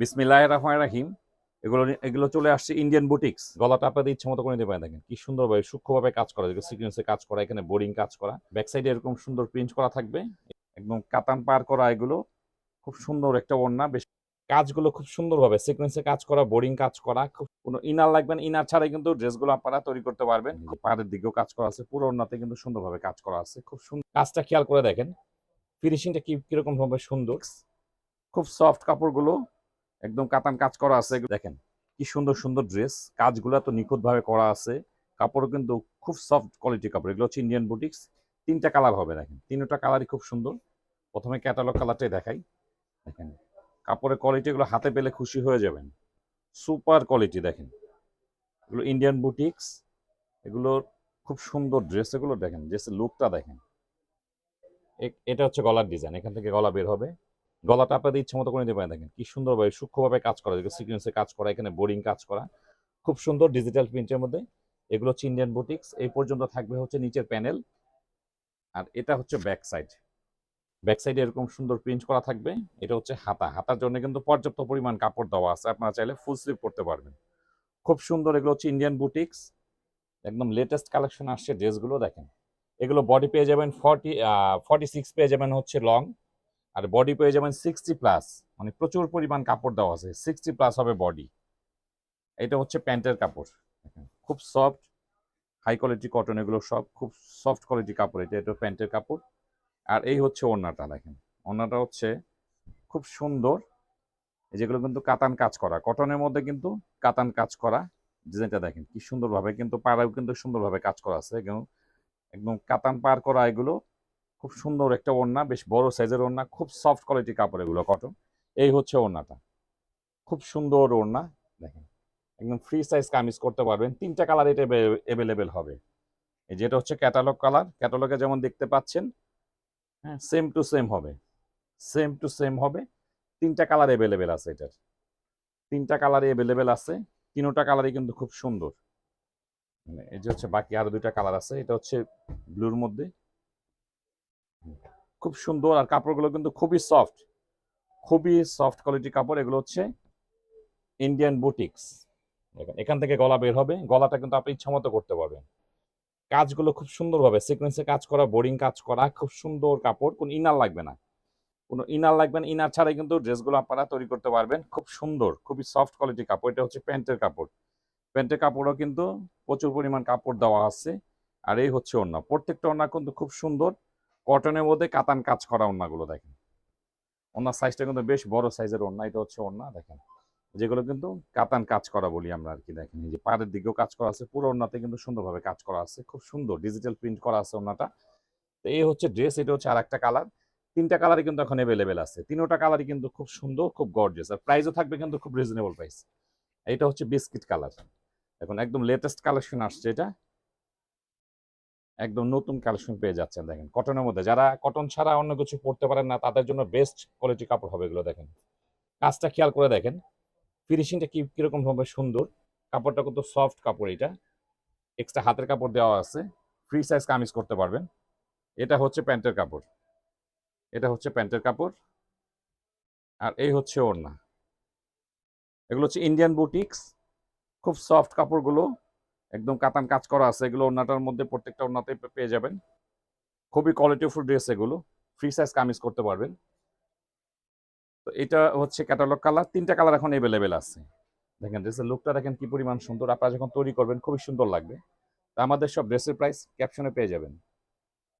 বিসমিল্লাহ রহমান রাহিম। এগুলো এগুলো চলে আসছে ইন্ডিয়ান বুটিক্স গলাটা আপনাদের ইচ্ছে মতো করে নিতে পারেন, দেখেন। কি সুন্দরভাবে, সূক্ষ্মভাবে কাজ করা যেগুলো সিকুয়েন্সে কাজ করা, এখানে বোরিং কাজ করা। ব্যাক সাইডে এরকম সুন্দর প্রিন্ট করা থাকবে। একদম কাতান পার করা এগুলো। খুব সুন্দর একটা ওড়না। বেশ কাজগুলো খুব সুন্দরভাবে সিকোয়েন্সে কাজ করা বোরিং কাজ করা। খুব কোনো ইনার লাগবে না। ইনার ছাড়াই কিন্তু ড্রেসগুলো আপনারা তৈরি করতে পারবেন। পাড়ের দিকেও কাজ করা আছে। পুরো ওড়নাতে কিন্তু সুন্দরভাবে কাজ করা আছে। খুব সুন্দর কাজটা খেয়াল করে দেখেন। ফিনিশিংটা কি কীরকম ভাবে সুন্দর। খুব সফট কাপড়গুলো। একদম কাতান কাজ করা আছে। দেখেন, কি সুন্দর সুন্দর ড্রেস কাজগুলো তো নিখুঁত ভাবে করা আছে। কাপড় কিন্তু খুব সফট কোয়ালিটি কাপড়। এগুলো হচ্ছে ইন্ডিয়ান বুটিক্স তিনটা কালার হবে, দেখেন। তিনটা কালারই খুব সুন্দর। প্রথমে ক্যাটালগ কালারটাই দেখাই। দেখেন, কাপড়ের কোয়ালিটি এগুলো হাতে পেলে খুশি হয়ে যাবেন। সুপার কোয়ালিটি দেখেন। এগুলো ইন্ডিয়ান বুটিক্স এগুলোর খুব সুন্দর ড্রেস এগুলো দেখেন ড্রেসের লুকটা দেখেন। এটা হচ্ছে গলার ডিজাইন এখান থেকে গলা বের হবে। গলাটা আপনাদের ইচ্ছে মতো করে নিতে পারেন দেখেন। কি সুন্দরভাবে সূক্ষ্মভাবে কাজ করা যেগুলো সিকুয়েন্সে কাজ করা, এখানে বোরিং কাজ করা। খুব সুন্দর ডিজিটাল প্রিন্টের মধ্যে। এগুলো হচ্ছে ইন্ডিয়ান বুটিক্স এই পর্যন্ত থাকবে হচ্ছে নিচের প্যানেল আর এটা হচ্ছে ব্যাক সাইড ব্যাক সাইডে এরকম সুন্দর প্রিন্ট করা থাকবে। এটা হচ্ছে হাতা। হাতার জন্য কিন্তু পর্যাপ্ত পরিমাণ কাপড় দেওয়া আছে। আপনারা চাইলে ফুল স্লিভ করতে পারবেন। খুব সুন্দর এগুলো হচ্ছে ইন্ডিয়ান বুটিক্স একদম লেটেস্ট কালেকশন আসছে ড্রেসগুলো দেখেন। এগুলো বডি পেয়ে যাবেন ফর্টি ফর্টি সিক্স পেয়ে যাবেন হচ্ছে লং আর বডি পেয়ে যাবেন সিক্সটি প্লাস মানে প্রচুর পরিমাণ কাপড় দেওয়া আছে সিক্সটি প্লাস হবে বডি এটা হচ্ছে প্যান্টের কাপড়। খুব সফট হাই কোয়ালিটি কটন এগুলো সব, খুব সফট কোয়ালিটি কাপড়, এটা এটা প্যান্টের কাপড়। আর এই হচ্ছে ওড়নাটা, দেখেন, ওড়নাটা হচ্ছে খুব সুন্দর। যেগুলো কিন্তু কাতান কাজ করা কটনের মধ্যে কিন্তু কাতান কাজ করা ডিজাইনটা দেখেন, কি সুন্দরভাবে কিন্তু পাড়াও কিন্তু সুন্দরভাবে কাজ করা আছে একদম কাতান পার করা এগুলো খুব সুন্দর একটা ওড়না, বেশ বড় সাইজের ওড়না, খুব সফট কোয়ালিটি কাপড় এগুলো কটন এই হচ্ছে ওড়নাটা। খুব সুন্দর ওড়না, দেখেন। একদম ফ্রি সাইজ কামিজ করতে পারবেন। তিনটা কালার এটা অ্যাভেলেবেল হবে। এই যেটা হচ্ছে ক্যাটালগ কালার ক্যাটালগে যেমন দেখতে পাচ্ছেন হ্যাঁ সেম টু সেম হবে। সেম টু সেম হবে। তিনটা কালার অ্যাভেলেবেল আছে এটার। তিনটা কালার অ্যাভেলেবেল আছে। তিনোটা কালারই কিন্তু খুব সুন্দর। মানে এই যে হচ্ছে বাকি আরও দুইটা কালার আছে। এটা হচ্ছে ব্লুর মধ্যে। খুব সুন্দর আর কাপড়গুলো কিন্তু খুবই সফট খুবই সফট কোয়ালিটি কাপড়। এগুলো হচ্ছে ইন্ডিয়ান বুটিক্স দেখেন, এখান থেকে গলা বের হবে, গলাটা কিন্তু আপনি ইচ্ছা মতো করতে পারবেন। কাজগুলো খুব সুন্দরভাবে সিকোয়েন্সে কাজ করা বোরিং কাজ করা, খুব সুন্দর কাপড়, কোনো ইনার লাগবে না। কোনো ইনার লাগবে না ইনার ছাড়াই কিন্তু ড্রেসগুলো আপনারা তৈরি করতে পারবেন। খুব সুন্দর, খুবই সফট কোয়ালিটি কাপড়, এটা হচ্ছে প্যান্টের কাপড়। প্যান্টের কাপড়ও কিন্তু প্রচুর পরিমাণ কাপড় দেওয়া আছে, আর এই হচ্ছে ওড়না। প্রত্যেকটা ওড়না কিন্তু খুব সুন্দর কটনের মধ্যে কাতান কাজ করা ওড়নাগুলো দেখেন। ওনার সাইজটা কিন্তু বেশ বড় সাইজের ওড়না, এটা হচ্ছে ওড়না, দেখেন। যেগুলো কিন্তু কাতান কাজ করা বলি আমরা আর কি দেখেন। এই যে পাড়ের দিকেও কাজ করা আছে, পুরো ওড়নাতে কিন্তু সুন্দরভাবে কাজ করা আছে, খুব সুন্দর ডিজিটাল প্রিন্ট করা আছে ওড়নাটা। তো এই হচ্ছে ড্রেস এটা হচ্ছে আর একটা কালার তিনটা কালারই কিন্তু এখন অ্যাভেলেবেল আছে। তিনোটা কালারই কিন্তু খুব সুন্দর, খুব গর্জিয়াস আর প্রাইসও থাকবে কিন্তু খুব রিজনেবল প্রাইস এটা হচ্ছে বিস্কিট কালার এখন একদম লেটেস্ট কালেকশন আসছে এটা। একদম নতুন কালেকশন পেয়ে যাচ্ছেন, দেখেন। কটনের মধ্যে যারা কটন ছাড়া অন্য কিছু পড়তে পারেন না, তাদের জন্য বেস্ট কোয়ালিটি কাপড় হবে এগুলো, দেখেন। কাজটা খেয়াল করে দেখেন ফিনিশিংটা কি, কীরকম হবে সুন্দর। কাপড়টা কত সফট কাপড় এটা। এক্সট্রা হাতের কাপড় দেওয়া আছে। ফ্রি সাইজ কামিজ করতে পারবেন। এটা হচ্ছে প্যান্টের কাপড়। এটা হচ্ছে প্যান্টের কাপড়। আর এই হচ্ছে ওড়না। এগুলো হচ্ছে ইন্ডিয়ান বুটিক্স খুব সফট কাপড়গুলো। একদম কাতান কাজ করা আছে, এগুলো ওনাটার মধ্যে প্রত্যেকটা ওনাতে পেয়ে যাবেন। খুবই কোয়ালিটিফুল ড্রেস এগুলো ফ্রি সাইজ কামিজ করতে পারবেন। তো এটা হচ্ছে ক্যাটালগ কালার তিনটা কালার এখন অ্যাভেলেবেল আছে। দেখেন ড্রেসের লুকটা দেখেন কি পরিমাণ সুন্দর, আপনারা যখন তৈরি করবেন খুবই সুন্দর লাগবে। তা আমাদের সব ড্রেসের প্রাইস ক্যাপশনে পেয়ে যাবেন।